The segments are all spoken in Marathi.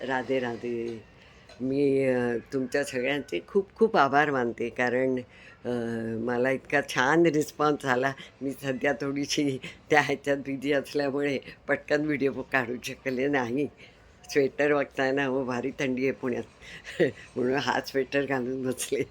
राधे राधे. मी तुमच्या सगळ्यांचे खूप खूप आभार मानते कारण मला इतका छान रिस्पॉन्स आला मी सध्या थोडीशी त्या ह्याच्यात बिझी असल्यामुळे पटकन व्हिडिओ काढू शकले नाही. स्वेटर बघताना हो भारी थंडी आहे पुण्यात. म्हणून हा स्वेटर घालून बसले.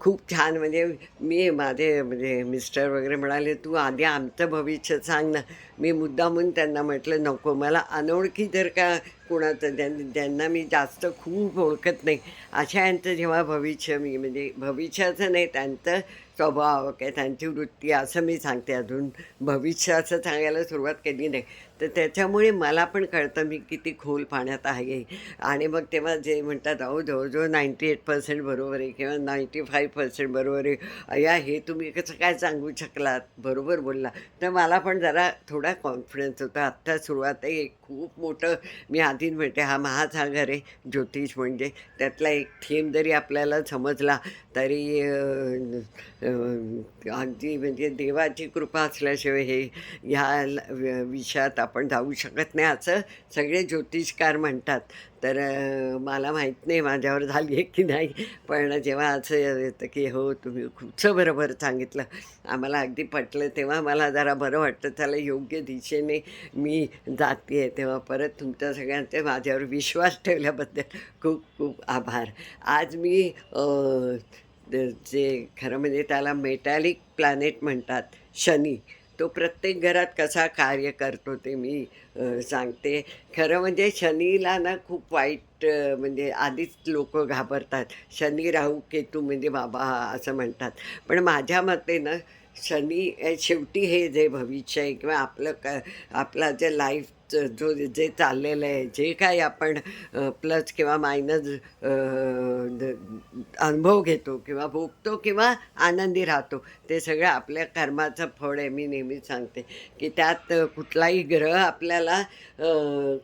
खूप छान. म्हणजे मी माझे म्हणजे मिस्टर वगैरे म्हणाले तू आधी आमचं भविष्य सांग ना. मी मुद्दामून त्यांना म्हटलं नको मला अनोळखी जर का कुणाचं ज्यां ज्यांना मी जास्त खूप ओळखत नाही अशा यांचं जेव्हा भविष्य मी म्हणजे भविष्याचं नाही त्यांचं स्वभाव काय त्यांची वृत्ती असं मी सांगते अजून. भविष्य असं सांगायला सुरुवात केली नाही. तर त्याच्यामुळे मला पण कळतं मी किती खोल पाण्यात आहे. आणि मग तेव्हा जे म्हणतात अहो जवळजवळ नाईंटी एट पर्सेंट बरोबर आहे किंवा नाईंटी फाईव्ह पर्सेंट बरोबर आहे. अया हे तुम्ही कसं काय सांगू शकलात? बरोबर बोलला. तर मला पण जरा थोडा कॉन्फिडन्स होता. आत्ता सुरुवात आहे. एक खूप मोठं मी आधीच म्हणते हा महासागर आहे ज्योतिष म्हणजे. त्यातला एक थेंब जरी आपल्याला समजला तरी अगदी म्हणजे देवाची कृपा असल्याशिवाय हे ह्या ल- विषयात आपण जाऊ शकत नाही असं सगळे ज्योतिषकार म्हणतात. तर मला माहीत नाही माझ्यावर झाली आहे की नाही पण जेव्हा असं येतं की हो तुम्ही खूपचं बरोबर सांगितलं आम्हाला अगदी पटलं तेव्हा मला जरा बरं वाटतं त्याला योग्य दिशेने मी जाते आहे तेव्हा परत तुमच्या सगळ्यांचे माझ्यावर विश्वास ठेवल्याबद्दल खूप खूप आभार. आज मी जे खरं म्हणजे त्याला मेटॅलिक प्लॅनेट म्हणतात शनी तो प्रत्येक घरात कसा कार्य करतो ते मी सांगते. खरं म्हणजे शनीला ना खूप वाईट म्हणजे आधीच लोक घाबरतात. शनी राहू केतू म्हणजे बाबा असं म्हणतात. पण माझ्या मते ना शनी शेवटी हे जे भविष्य आहे किंवा आपलं क आपला जे लाईफ जो जे चाललेलं आहे जे काही आपण प्लस किंवा मायनस अनुभव घेतो किंवा भोगतो किंवा आनंदी राहतो ते सगळं आपल्या कर्माचं फळ आहे मी नेहमीच सांगते. की त्यात कुठलाही ग्रह आपल्याला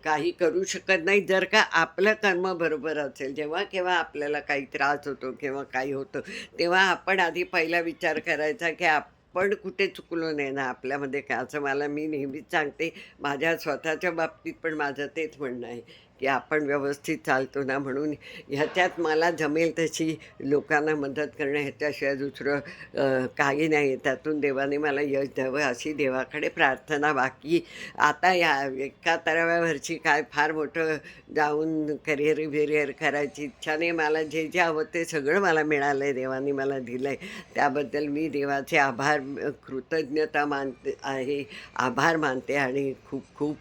काही करू शकत नाही. जर का आपलं कर्म बरोबर असेल जेव्हा केव्हा आपल्याला काही त्रास होतो किंवा काही होतं तेव्हा आपण आधी पहिला विचार करायचा की आप आपण कुठे चुकलो नाही ना आपल्यामध्ये काय? असं मला मी नेहमीच सांगते. माझ्या स्वतःच्या बाबतीत पण माझं तेच म्हणणं आहे. की आपण व्यवस्थित चालतो ना म्हणून ह्याच्यात मला जमेल तशी लोकांना मदत करणं ह्याच्याशिवाय दुसरं काही नाही. त्यातून देवाने मला यश द्यावं अशी देवाकडे प्रार्थना बाकी. आता या एका तराव्यावरची काय फार मोठं जाऊन करिअर बिरिअर करायची इच्छा नाही मला जे जे हवं ते सगळं मला मिळालं आहे देवाने मला दिलं आहे त्याबद्दल मी देवाचे आभार कृतज्ञता मानते आहे. आभार मानते आणि खूप खूप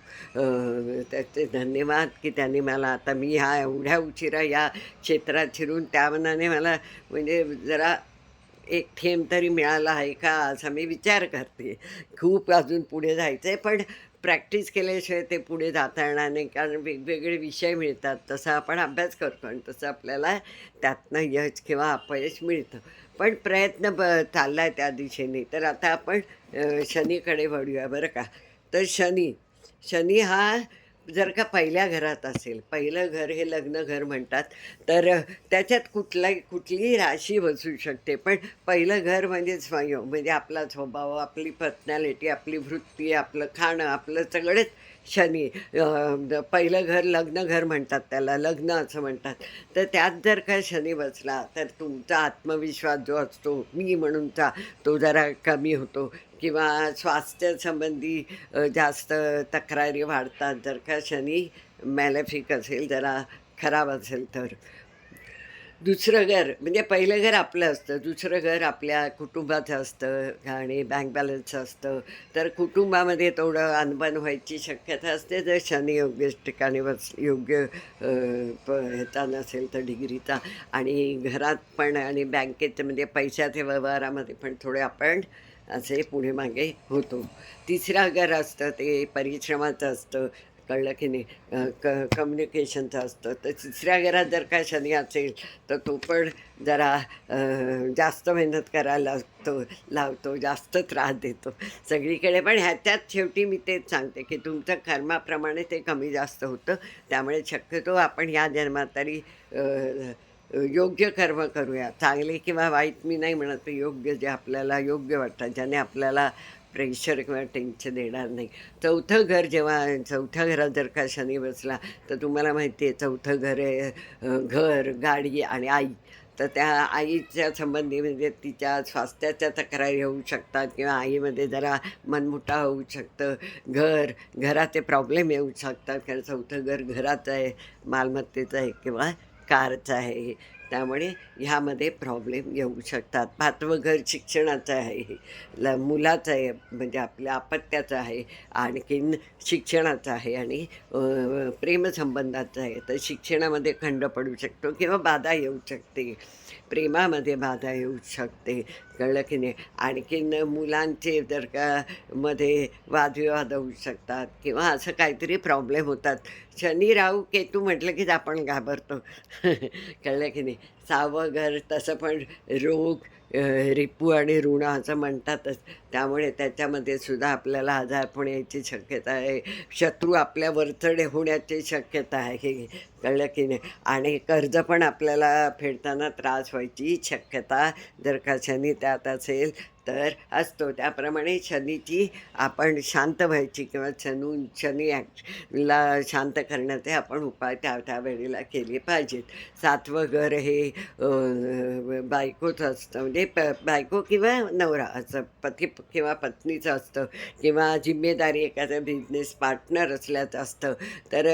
त्याचे धन्यवाद की त्यांनी मला आता मी ह्या एवढ्या उशिरा या क्षेत्रात शिरून त्या मनाने मला म्हणजे जरा एक थेंब तरी मिळाला आहे का असा मी विचार करते. खूप अजून पुढे जायचं आहे पण प्रॅक्टिस केल्याशिवाय ते पुढे जाता येणार नाही कारण वेगवेगळे विषय मिळतात. तसा आपण अभ्यास करतो आणि तसं आपल्याला त्यातनं यश किंवा अपयश मिळतं. पण प्रयत्न ब चालला आहे त्या दिशेने. तर आता आपण शनीकडे वळूया बरं का. तर शनी शनी हा जर का पहिल्या घरात असेल पहिलं घर हे लग्न घर म्हणतात तर त्याच्यात कुठलाही कुठलीही राशी बसू शकते. पण पहिलं घर म्हणजे स्वयं म्हणजे आपला स्वभाव आपली पर्सनॅलिटी आपली वृत्ती आपलं खाणं आपलं सगळेच शनी पहिलं घर लग्न घर म्हणतात त्याला लग्न असं म्हणतात. तर त्यात जर का शनी बसला तर तुमचा आत्मविश्वास जो असतो मी म्हणूनचा तो जरा कमी होतो. किंवा स्वास्थ्यसंबंधी जास्त तक्रारी वाढतात जर का शनी मॅलेफिक असेल जरा खराब असेल तर. दुसरं घर म्हणजे पहिलं घर आपलं असतं दुसरं घर आपल्या कुटुंबाचं असतं आणि बँक बॅलन्स असतं. तर कुटुंबामध्ये थोडं अनबन व्हायची शक्यता असते. जर शनी योग्य ठिकाणी बस योग्य प ह्याचा नसेल तर डिग्रीचा. आणि घरात पण आणि बँकेचं म्हणजे पैशाच्या व्यवहारामध्ये पण थोडे आपण असे पुढे मागे होतो. तिसरं घर असतं ते परिश्रमाचं असतं. कळलं की नाही. क कम्युनिकेशनचं असतं. तर तिसऱ्या घरात जर का शनी असेल तर तो पण जरा जास्त मेहनत करायला लागतो लावतो जास्त त्रास देतो. सगळीकडे पण ह्याच्यात शेवटी मी तेच सांगते की तुमचं कर्माप्रमाणे ते कमी जास्त होतं. त्यामुळे शक्यतो आपण ह्या जन्मात तरी योग्य कर्म करूया. चांगले किंवा वाईट मी नाही म्हणत योग्य जे आपल्याला योग्य वाटतं ज्याने आपल्याला प्रेशर किंवा टेन्शन देणार नाही. चौथं घर जेव्हा चौथ्या घरात जर का शनी बसला तर तुम्हाला माहिती आहे चौथं घर आहे घर गाडी आणि आई. तर त्या आईच्या संबंधी म्हणजे तिच्या स्वास्थ्याच्या तक्रारी होऊ शकतात किंवा आईमध्ये जरा मनमुटा होऊ शकतं. घर घराचे प्रॉब्लेम येऊ शकतात कारण चौथं घर घराचं आहे मालमत्तेचं आहे किंवा कारचं आहे त्यामुळे ह्यामध्ये प्रॉब्लेम येऊ शकतात. पाचवं घर शिक्षणाचं आहे ल मुलाचं आहे म्हणजे आपल्या अपत्याचं आहे आणखीन शिक्षणाचं आहे आणि प्रेमसंबंधाचं आहे. तर शिक्षणामध्ये खंड पडू शकतो किंवा बाधा येऊ शकते. प्रेमामध्ये बाधा येऊ शकते. कळलं की नाही? आणखीन मुलांचे जर का मध्ये वादविवाद होऊ शकतात किंवा असं काहीतरी प्रॉब्लेम होतात. शनी राहू केतू म्हटलं की आपण घाबरतो. कळलं की नाही? सहावं घर तसं पण रोग रिपू आणि ऋण असं म्हणतातच. त्यामुळे त्याच्यामध्ये सुद्धा आपल्याला आजार होण्याची शक्यता आहे. शत्रू आपल्या वरचडे होण्याची शक्यता आहे. हे कळलं की नाही? आणि कर्ज पण आपल्याला फेडताना त्रास व्हायची शक्यता जर कशाने त्यात असेल तर असतो. त्याप्रमाणे शनीची आपण शांत व्हायची किंवा शनू शनी ला शांत करण्याचे आपण उपाय त्या त्यावेळेला केले पाहिजेत. सातवं घर हे बायकोचं असतं. म्हणजे प बायको किंवा नवरा असं पती किंवा पत्नीचं असतं किंवा जिम्मेदारी एखादा बिझनेस पार्टनर असल्याचं असतं. तर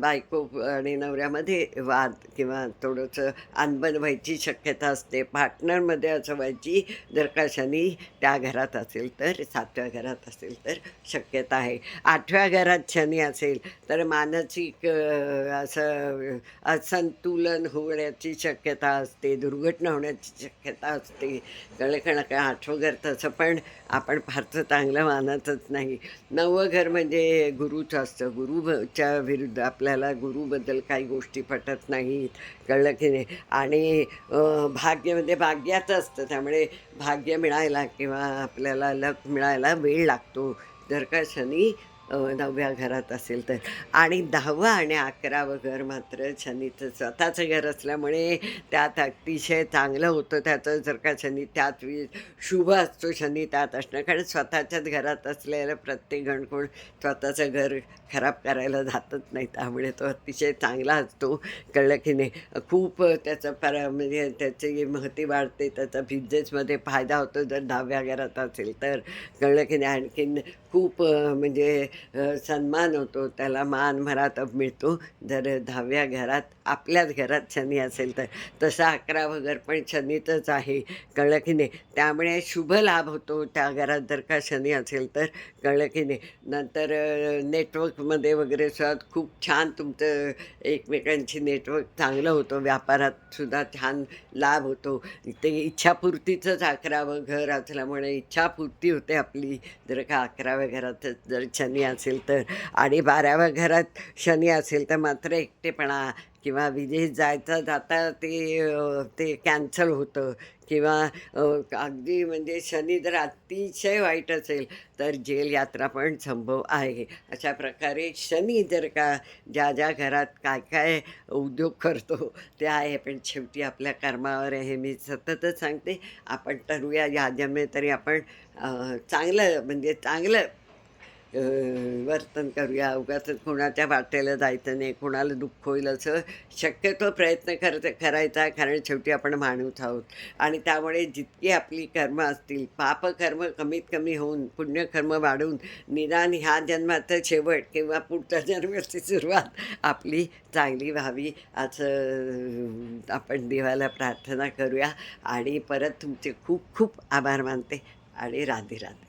बायको आणि नवऱ्यामध्ये वाद किंवा थोडंसं अनबन व्हायची शक्यता असते. पार्टनरमध्ये असं व्हायची जर का शनी त्या घरात असेल तर सातव्या घरात असेल तर शक्यता आहे. आठव्या घरात शनी असेल तर मानसिक असं असंतुलन होण्याची शक्यता असते दुर्घटना होण्याची शक्यता असते कळलं का काय आठवं घर तसं पण आपण फारसं चांगलं मानतच नाही. नवं घर म्हणजे गुरुचं असतं. गुरुच्या विरुद्ध आपल्याला गुरुबद्दल काही गोष्टी पटत नाहीत कळलं की नाही. आणि भाग्य म्हणजे भाग्याचं असतं. त्यामुळे भाग्य मिळायला किंवा आपल्याला लक मिळायला वेळ लागतो. जर का शनी नवव्या घरात असेल तर. आणि दहावं आणि अकरावं घर मात्र शनीचं स्वतःचं घर असल्यामुळे त्यात अतिशय चांगलं होतं. त्याचं जर का शनी त्यात वि शुभ असतो शनी त्यात असणं. कारण स्वतःच्याच घरात असलेलं प्रत्येक गणकोण स्वतःचं घर खराब करायला जातच नाही. त्यामुळे तो अतिशय चांगला असतो. कळलं की नाही? खूप त्याचं पर म्हणजे त्याची महती वाढते. त्याचा बिझनेसमध्ये फायदा होतो. जर दहाव्या घरात असेल तर. कळलं की नाही? आणखीन खूप म्हणजे सन्मान होतो त्याला मान मरातब मिळतो. जर दहाव्या घरात आपल्याच घरात शनी असेल तर. तसा अकरावं घर पण शनीतच आहे कळलं की नाही त्यामुळे शुभ लाभ होतो त्या घरात जर का शनी असेल तर कळलं की नाही नंतर नेटवर्कमध्ये वगैरे सुद्धा खूप छान तुमचं एकमेकांची नेटवर्क चांगलं होतं. व्यापारात सुद्धा छान लाभ होतो. ते इच्छापूर्तीचंच अकरावं घर असल्यामुळे इच्छापूर्ती होते आपली. जर का अकराव्या घरात जर शनी असेल तर. आणि बाराव्या घरात शनी असेल तर मात्र एकटेपणा किंवा विदेश जायचं जाता ते ते कॅन्सल होतं. किंवा अगदी म्हणजे शनी जर अतिशय वाईट असेल तर जेल यात्रा पण संभव आहे. अशा प्रकारे शनी जर का ज्या ज्या घरात काय काय उद्योग करतो ते आहे. पण शेवटी आपल्या कर्मावर आहे. हे मी सततच सांगते आपण ठरवूया. या जमे तरी आपण चांगलं म्हणजे चांगलं वर्तन करूया उगाच कोणाच्या वाटेला जायचं नाही कोणाला दुःख होईल असं शक्यतो प्रयत्न करत करायचा कारण शेवटी आपण माणूस आहोत. आणि त्यामुळे जितकी आपली कर्म असतील पापकर्म कमीत कमी होऊन पुण्यकर्म वाढून निदान ह्या जन्माचं शेवट किंवा पुढच्या जन्माची सुरुवात आपली चांगली व्हावी असं आपण देवाला प्रार्थना करूया. आणि परत तुमचे खूप खूप आभार मानते. आणि राधे राधे.